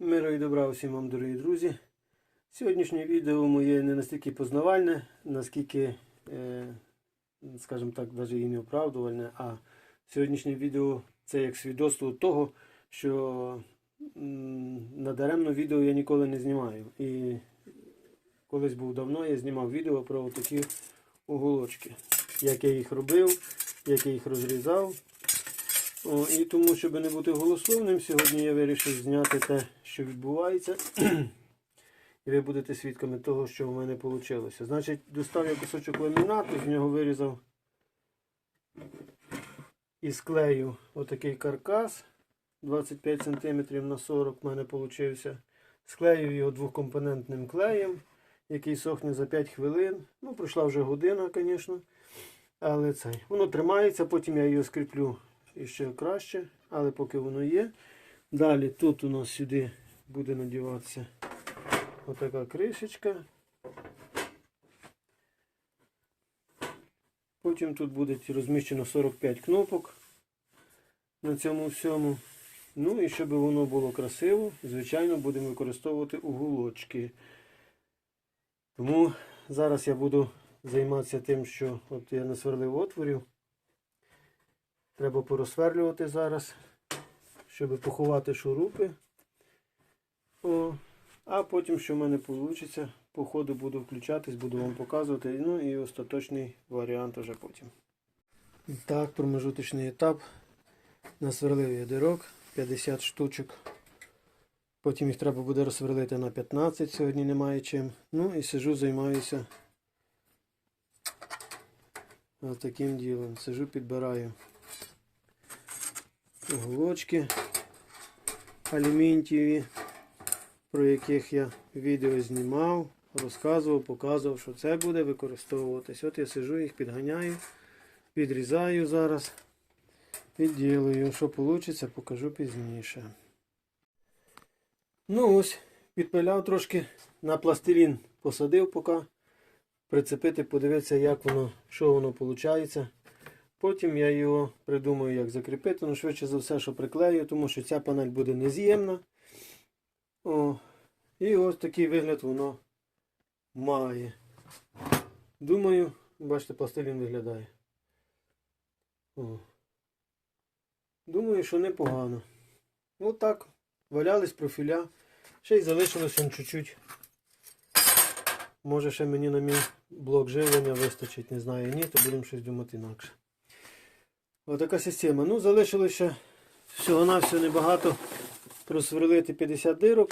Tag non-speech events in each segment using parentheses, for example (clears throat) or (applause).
Миру і добра усім вам, дорогі друзі. Сьогоднішнє відео моє не настільки познавальне, наскільки, е, скажімо так, навіть і не оправдувальне, а сьогоднішнє відео це як свідоцтво того, що надаремно відео я ніколи не знімаю. І колись був давно, я знімав відео про такі уголочки, як я їх робив, як я їх розрізав. О, і тому, щоб не бути голословним, сьогодні я вирішив зняти те, що відбувається. (clears throat) І ви будете свідками того, що в мене вийшло. Значить, достав я кусочок ламінату, з нього вирізав і склею отакий каркас 25 см на 40 в мене вийшов. Склею його двокомпонентним клеєм, який сохне за 5 хвилин. Ну, пройшла вже година, звісно. Але цей. Воно тримається, потім я його скріплю і ще краще, але поки воно є. Далі тут у нас сюди буде надіватися отака кришечка. Потім тут буде розміщено 45 кнопок на цьому всьому. Ну і щоб воно було красиво, звичайно, будемо використовувати уголочки. Тому зараз я буду займатися тим, що от я насверлив отворів. Треба порозсверлювати зараз, щоб поховати шурупи. О, а потім, що в мене вийде, по ходу буду включатись, буду вам показувати. Ну і остаточний варіант вже потім. Так, промежуточний етап. Насверлив я дирок 50 штучок. Потім їх треба буде розсверлити на 15, сьогодні немає чим. Ну і сижу, займаюся таким ділом. Сижу, підбираю уголочки алюмінтієві, про яких я відео знімав, розказував, показував, що це буде використовуватись. От я сижу, їх підганяю, підрізаю зараз, підділую. Що вийде, покажу пізніше. Ну ось, підпиляв трошки на пластилін, посадив поки. Прицепити, подивитися, як воно, що воно виходить. Потім я його придумаю, як закріпити. Ну, швидше за все, що приклею, тому що ця панель буде нез'ємна. О, І ось такий вигляд воно має. Думаю, бачите, пластилін виглядає. О. Думаю, що непогано. Ось так. Валялись профіля. Ще й залишилося чуть-чуть. Може ще мені на мій блок живлення вистачить, не знаю ні, то будемо щось думати інакше. Отака система. Ну, залишилося всього-навсього небагато просверлити 50 дирок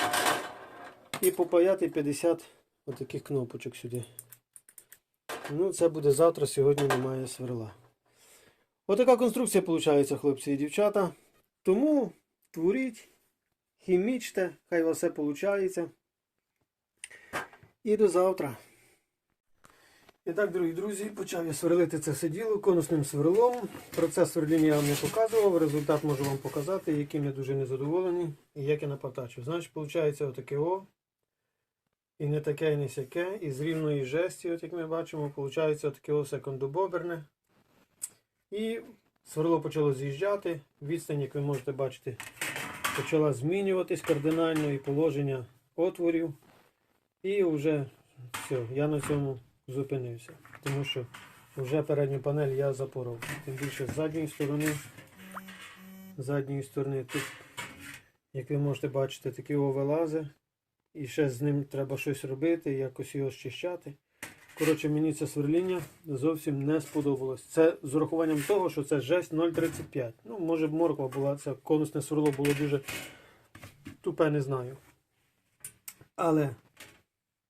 і попаяти 50 отаких кнопочок сюди. Ну, це буде завтра, сьогодні немає сверла. Отака конструкція виходить, хлопці і дівчата. Тому творіть, хімічте, хай у вас все виходить. І до завтра. І так, дорогі друзі, почав я сверлити це все діло конусним сверлом. Процес сверління я вам не показував. Результат можу вам показати, яким я дуже незадоволений і як я напатачив. Значить, виходить отаке О. І не таке, і не сяке. І з рівної жесті, от як ми бачимо, виходить отаке О секундобоберне. І сверло почало з'їжджати. Відстань, як ви можете бачити, почала змінюватись кардинально і положення отворів. І вже все, я на цьому зупинився. Тому що вже передню панель я запоров. Тим більше з задньої сторони. З задньої сторони тут, як ви можете бачити, такі о вилази. І ще з ним треба щось робити, якось його щищати. Коротше, мені це сверління зовсім не сподобалось. Це з урахуванням того, що це жесть 0,35. Ну, може б морква була, це конусне сверло було дуже тупе, не знаю. Але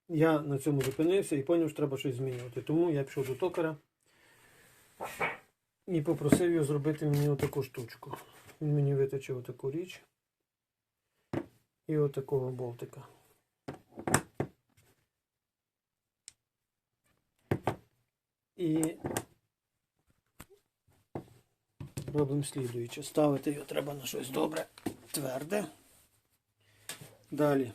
я на цьому зупинився і зрозумів, що треба щось змінювати. Тому я пішов до токаря і попросив його зробити мені отаку штучку. Він мені виточив отаку річ і отакого болтика. І робимо слідуюче. Ставити його треба на щось добре, тверде. Далі.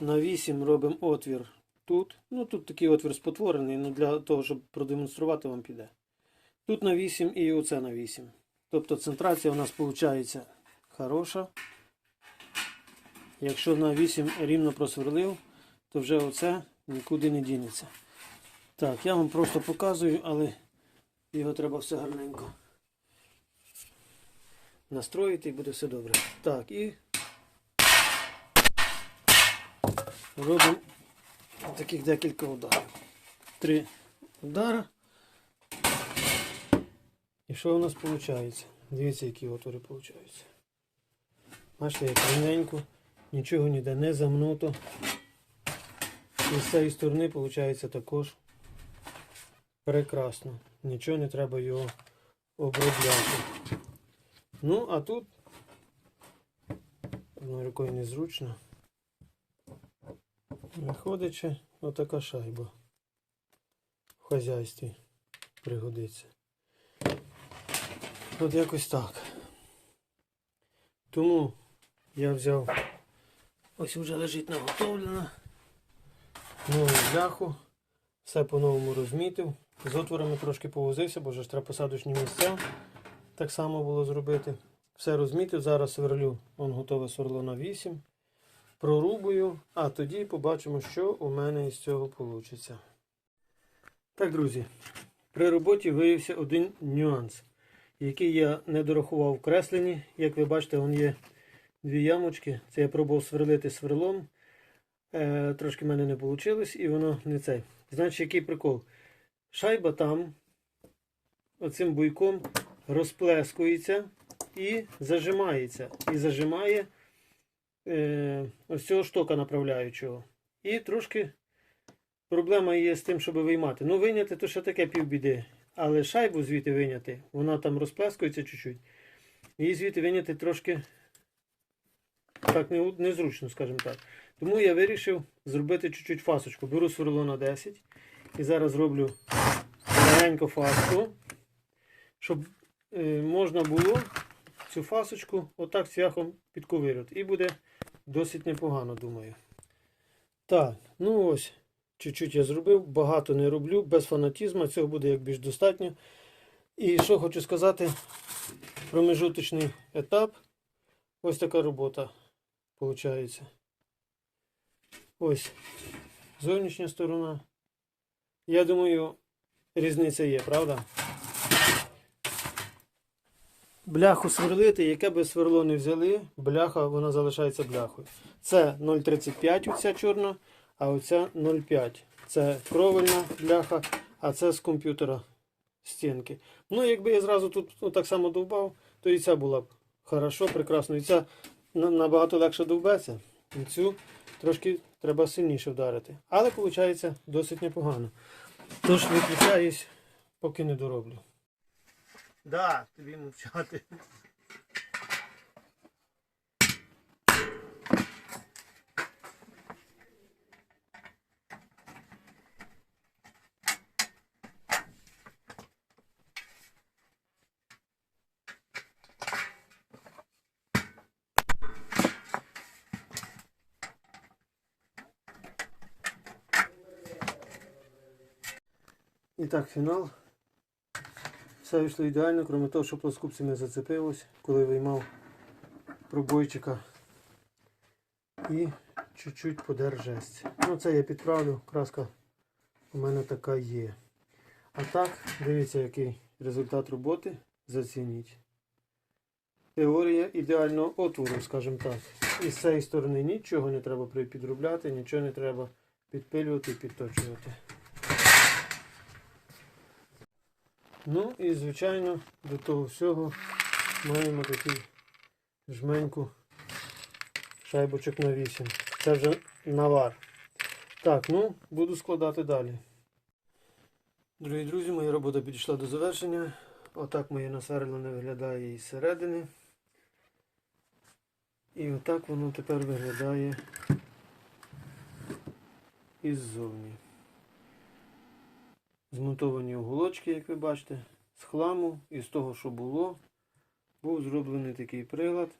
На 8 робимо отвір тут. Ну тут такий отвір спотворений, ну для того, щоб продемонструвати вам піде. Тут на 8 і оце на 8. Тобто центрація у нас виходить хороша. якщо на 8 рівно просверлив, то вже оце нікуди не дінеться. Так, я вам просто показую, але його треба все гарненько настроїти і буде все добре. Так, і робимо таких декілька ударів. Три удара. І що у нас виходить? Дивіться, які отвори виходять. Бачите, як рівненько, нічого ніде не замнуто. І з цієї сторони виходить також прекрасно. Нічого не треба його обробляти. Ну, а тут одною рукою незручно. Виходить ще отака шайба в хазяйстві пригодиться. От якось так. Тому я взяв, ось вже лежить наготовлена, нову бляху, все по-новому розмітив. З отворами трошки повозився, бо вже ж треба посадочні місця так само було зробити. Все розмітив, зараз сверлю, он готове сверло на 8. Прорубую, а тоді побачимо, що у мене із цього вийде. Так, друзі, при роботі виявився один нюанс, який я не дорахував в кресленні. Як ви бачите, вон є дві ямочки. Це я пробував сверлити сверлом. Е, трошки в мене не вийшло і воно не цей. Значить, який прикол? Шайба там, оцим буйком, розплескується і зажимається. І зажимає ось цього штока направляючого. І трошки проблема є з тим, щоб виймати. Ну, вийняти то ще таке півбіди. Але шайбу звідти виняти, вона там розплескується чуть-чуть. Її звідти виняти трошки так незручно, скажімо так. Тому я вирішив зробити чуть-чуть фасочку. Беру сверло на 10 і зараз зроблю легенько фаску, щоб е, можна було цю фасочку отак цвяхом підковирювати. І буде досить непогано, думаю. Так, ну ось, чуть-чуть я зробив, багато не роблю, без фанатізму, цього буде як більш достатньо. І що хочу сказати, промежуточний етап. Ось така робота виходить. Ось зовнішня сторона. Я думаю, різниця є, правда? Бляху сверлити, яке би сверло не взяли, бляха вона залишається бляхою. Це 0,35 оця чорна, а оця 0,5. Це кровельна бляха, а це з комп'ютера стінки. Ну, якби я зразу тут ну, так само довбав, то і ця була б хорошо, прекрасно. І ця набагато легше довбеться. І цю трошки треба сильніше вдарити. Але виходить досить непогано. Тож виключаюсь, поки не дороблю. Да, тобі мовчати. І так, фінал. Все вийшло ідеально, крім того, що плоскупці не зацепилось, коли виймав пробойчика. І чуть-чуть подер жесть. Ну це я підправлю, краска у мене така є. А так, дивіться, який результат роботи. Зацініть. Теорія ідеального отвору, скажімо так. І з цієї сторони нічого не треба підробляти, нічого не треба підпилювати і підточувати. Ну і звичайно до того всього маємо такий жменьку шайбочок на 8. Це вже навар. Так, ну, буду складати далі. Дорогі друзі, моя робота підійшла до завершення. Отак моє насверлене виглядає із середини. І отак воно тепер виглядає іззовні. Змонтовані уголочки, як ви бачите, з хламу і з того, що було, був зроблений такий прилад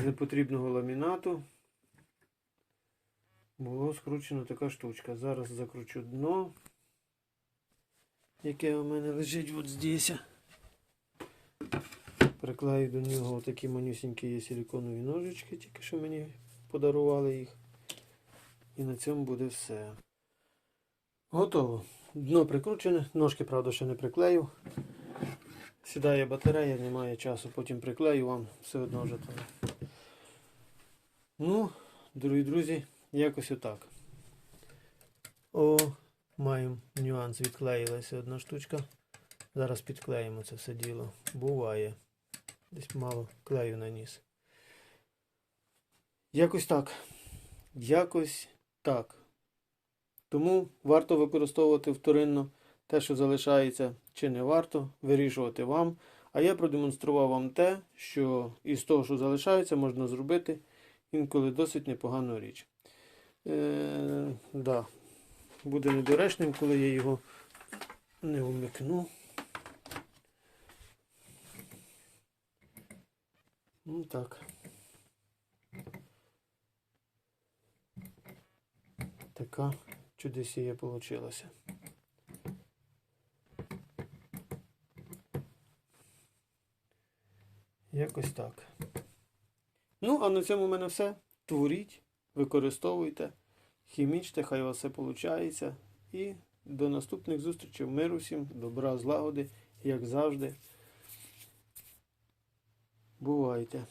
з непотрібного ламінату. Було скручено така штучка. Зараз закручу дно, яке у мене лежить от здесь. Приклею до нього такі манюсінькі є силіконові ножички, тільки що мені подарували їх. І на цьому буде все. Готово. Дно прикручене, ножки, правда, ще не приклею. Сідає батарея, немає часу, потім приклею вам все одно вже там. Ну, дорогі друзі, якось отак. О, маємо нюанс, відклеїлася одна штучка. Зараз підклеїмо це все діло. Буває. Десь мало клею наніс. Якось так. Якось так. Тому варто використовувати вторинно те, що залишається, чи не варто, вирішувати вам. А я продемонстрував вам те, що із того, що залишається, можна зробити інколи досить непогану річ. Е, да. Буде недоречним, коли я його не вмикну. Ну так. Така чудесія получилася. Якось так. Ну, а на цьому в мене все. Творіть, використовуйте, хімічте, хай у вас все виходить. І до наступних зустрічей. Миру всім, добра, злагоди, як завжди. Бувайте.